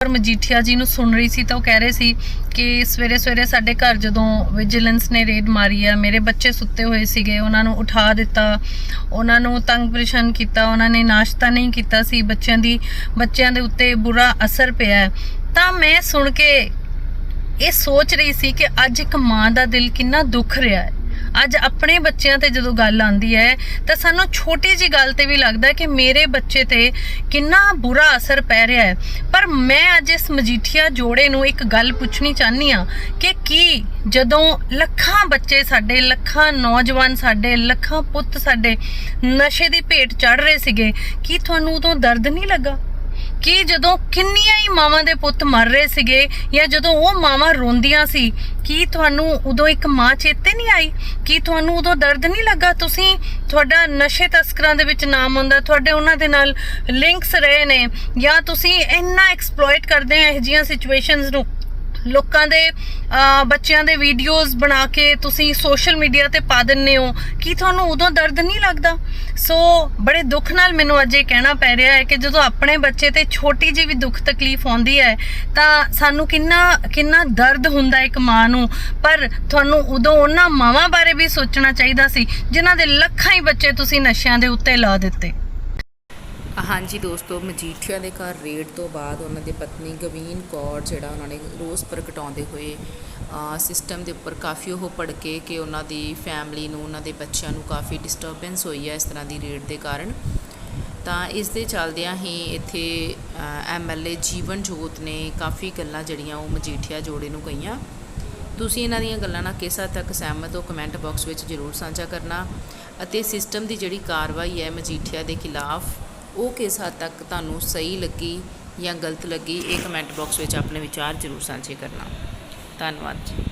ਪਰ ਮਜੀਠੀਆ ਜੀ ਨੂੰ ਸੁਣ ਰਹੀ ਸੀ ਤਾਂ ਉਹ ਕਹਿ ਰਹੇ ਸੀ ਕਿ ਸਵੇਰੇ ਸਵੇਰੇ ਸਾਡੇ ਘਰ ਜਦੋਂ ਵਿਜੀਲੈਂਸ ਨੇ ਰੇਡ ਮਾਰੀ ਆ, ਮੇਰੇ ਬੱਚੇ ਸੁੱਤੇ ਹੋਏ ਸੀਗੇ, ਉਹਨਾਂ ਨੂੰ ਉਠਾ ਦਿੱਤਾ, ਉਹਨਾਂ ਨੂੰ ਤੰਗ ਪਰੇਸ਼ਾਨ ਕੀਤਾ, ਉਹਨਾਂ ਨੇ ਨਾਸ਼ਤਾ ਨਹੀਂ ਕੀਤਾ ਸੀ, ਬੱਚਿਆਂ ਦੀ, ਬੱਚਿਆਂ ਦੇ ਉੱਤੇ ਬੁਰਾ ਅਸਰ ਪਿਆ ਤਾਂ ਮੈਂ ਸੁਣ ਕੇ ਇਹ ਸੋਚ ਰਹੀ ਸੀ ਕਿ ਅੱਜ ਇੱਕ ਮਾਂ ਦਾ ਦਿਲ ਕਿੰਨਾ ਦੁੱਖ ਰਿਹਾ ਹੈ। ਅੱਜ ਆਪਣੇ ਬੱਚਿਆਂ ਤੇ ਜਦੋਂ ਗੱਲ ਆਉਂਦੀ ਹੈ, ਤਾਂ ਸਾਨੂੰ ਛੋਟੀ ਜੀ ਗੱਲ ਤੇ ਵੀ ਲੱਗਦਾ ਕਿ ਮੇਰੇ ਬੱਚੇ ਤੇ ਕਿੰਨਾ ਬੁਰਾ ਅਸਰ ਪੈ ਰਿਹਾ ਹੈ। ਪਰ ਮੈਂ ਅੱਜ ਇਸ ਮਜੀਠੀਆ ਜੋੜੇ ਨੂੰ ਇੱਕ ਗੱਲ ਪੁੱਛਣੀ ਚਾਹਨੀ ਆ ਕਿ ਕੀ ਜਦੋਂ ਲੱਖਾਂ ਬੱਚੇ ਸਾਡੇ, ਲੱਖਾਂ ਨੌਜਵਾਨ ਸਾਡੇ, ਲੱਖਾਂ ਪੁੱਤ ਸਾਡੇ ਨਸ਼ੇ ਦੀ ਭੇਟ ਚੜ ਰਹੇ ਸੀਗੇ, ਕੀ ਤੁਹਾਨੂੰ ਉਦੋਂ ਦਰਦ ਨਹੀਂ ਲੱਗਾ? ਕਿ ਜਦੋਂ ਕਿੰਨੀਆਂ ਹੀ ਮਾਵਾਂ ਦੇ ਪੁੱਤ ਮਰ ਰਹੇ ਸੀਗੇ ਜਾਂ ਜਦੋਂ ਉਹ ਮਾਵਾਂ ਰੋਂਦੀਆਂ ਸੀ, ਕੀ ਤੁਹਾਨੂੰ ਉਦੋਂ ਇੱਕ ਮਾਂ ਚੇਤੇ ਨਹੀਂ ਆਈ? ਕੀ ਤੁਹਾਨੂੰ ਉਦੋਂ ਦਰਦ ਨਹੀਂ ਲੱਗਾ? ਤੁਸੀਂ ਤੁਹਾਡਾ ਨਸ਼ੇ ਤਸਕਰਾਂ ਦੇ ਵਿੱਚ ਨਾਮ ਆਉਂਦਾ, ਤੁਹਾਡੇ ਉਹਨਾਂ ਦੇ ਨਾਲ ਲਿੰਕਸ ਰਹੇ ਨੇ ਜਾਂ ਤੁਸੀਂ ਇੰਨਾ ਐਕਸਪਲੋਇਟ ਕਰਦੇ ਆ ਇਹ ਜੀਆਂ ਸਿਚੁਏਸ਼ਨਸ ਨੂੰ? ਲੋਕਾਂ ਦੇ ਬੱਚਿਆਂ ਦੇ ਵੀਡੀਓਜ਼ ਬਣਾ ਕੇ ਤੁਸੀਂ ਸੋਸ਼ਲ ਮੀਡੀਆ ਤੇ ਪਾ ਦਿੰਨੇ ਹੋ, ਕੀ ਤੁਹਾਨੂੰ ਉਦੋਂ ਦਰਦ ਨਹੀਂ ਲੱਗਦਾ? ਸੋ ਬੜੇ ਦੁੱਖ ਨਾਲ ਮੈਨੂੰ ਅੱਜ ਇਹ ਕਹਿਣਾ ਪੈ ਰਿਹਾ ਹੈ ਕਿ ਜਦੋਂ ਆਪਣੇ ਬੱਚੇ ਤੇ ਛੋਟੀ ਜਿਹੀ ਵੀ ਦੁੱਖ ਤਕਲੀਫ ਆਉਂਦੀ ਹੈ, ਤਾਂ ਸਾਨੂੰ ਕਿੰਨਾ ਕਿੰਨਾ ਦਰਦ ਹੁੰਦਾ ਇੱਕ ਮਾਂ ਨੂੰ। ਪਰ ਤੁਹਾਨੂੰ ਉਦੋਂ ਉਹਨਾਂ ਮਾਵਾਂ ਬਾਰੇ ਵੀ ਸੋਚਣਾ ਚਾਹੀਦਾ ਸੀ, ਜਿਨ੍ਹਾਂ ਦੇ ਲੱਖਾਂ ਹੀ ਬੱਚੇ ਤੁਸੀਂ ਨਸ਼ਿਆਂ ਦੇ ਉੱਤੇ ਲਾ ਦਿੱਤੇ। ਹਾਂਜੀ ਦੋਸਤੋ, ਮਜੀਠੀਆ ਦੇ ਘਰ ਰੇਡ ਤੋਂ ਬਾਅਦ ਉਹਨਾਂ ਦੇ ਪਤਨੀ ਗਵੀਨ ਕੌਰ ਜਿਹੜਾ ਉਹਨਾਂ ਨੇ ਰੋਸ ਪ੍ਰਗਟਾਉਂਦੇ ਹੋਏ ਸਿਸਟਮ ਦੇ ਉੱਪਰ ਕਾਫੀ ਉਹ ਭੜਕੇ ਕਿ ਉਹਨਾਂ ਦੀ ਫੈਮਿਲੀ ਨੂੰ, ਉਹਨਾਂ ਦੇ ਬੱਚਿਆਂ ਨੂੰ ਕਾਫੀ ਡਿਸਟਰਬੈਂਸ ਹੋਈ ਹੈ ਇਸ ਤਰ੍ਹਾਂ ਦੀ ਰੇਡ ਦੇ ਕਾਰਨ। ਤਾਂ ਇਸ ਦੇ ਚੱਲਦਿਆਂ ਹੀ ਇੱਥੇ ਐਮਐਲਏ ਜੀਵਨ ਜੋਤ ਨੇ ਕਾਫੀ ਗੱਲਾਂ ਜਿਹੜੀਆਂ ਉਹ ਮਜੀਠੀਆ ਜੋੜੇ ਨੂੰ ਕਹੀਆਂ। ਤੁਸੀਂ ਇਹਨਾਂ ਦੀਆਂ ਗੱਲਾਂ ਨਾਲ ਕਿਸ ਹੱਦ ਤੱਕ ਸਹਿਮਤ ਹੋ ਕਮੈਂਟ ਬਾਕਸ ਵਿੱਚ ਜ਼ਰੂਰ ਸਾਂਝਾ ਕਰਨਾ। ਅਤੇ ਸਿਸਟਮ ਦੀ ਜਿਹੜੀ ਕਾਰਵਾਈ ਹੈ ਮਜੀਠੀਆ ਦੇ ਖਿਲਾਫ ਉਹ ਕਿਸ ਹੱਦ ਤੱਕ ਤੁਹਾਨੂੰ ਸਹੀ ਲੱਗੀ ਜਾਂ ਗਲਤ ਲੱਗੀ, ਇਹ ਕਮੈਂਟ ਬਾਕਸ ਵਿੱਚ ਆਪਣੇ ਵਿਚਾਰ ਜ਼ਰੂਰ ਸਾਂਝੇ ਕਰਨਾ। ਧੰਨਵਾਦ ਜੀ।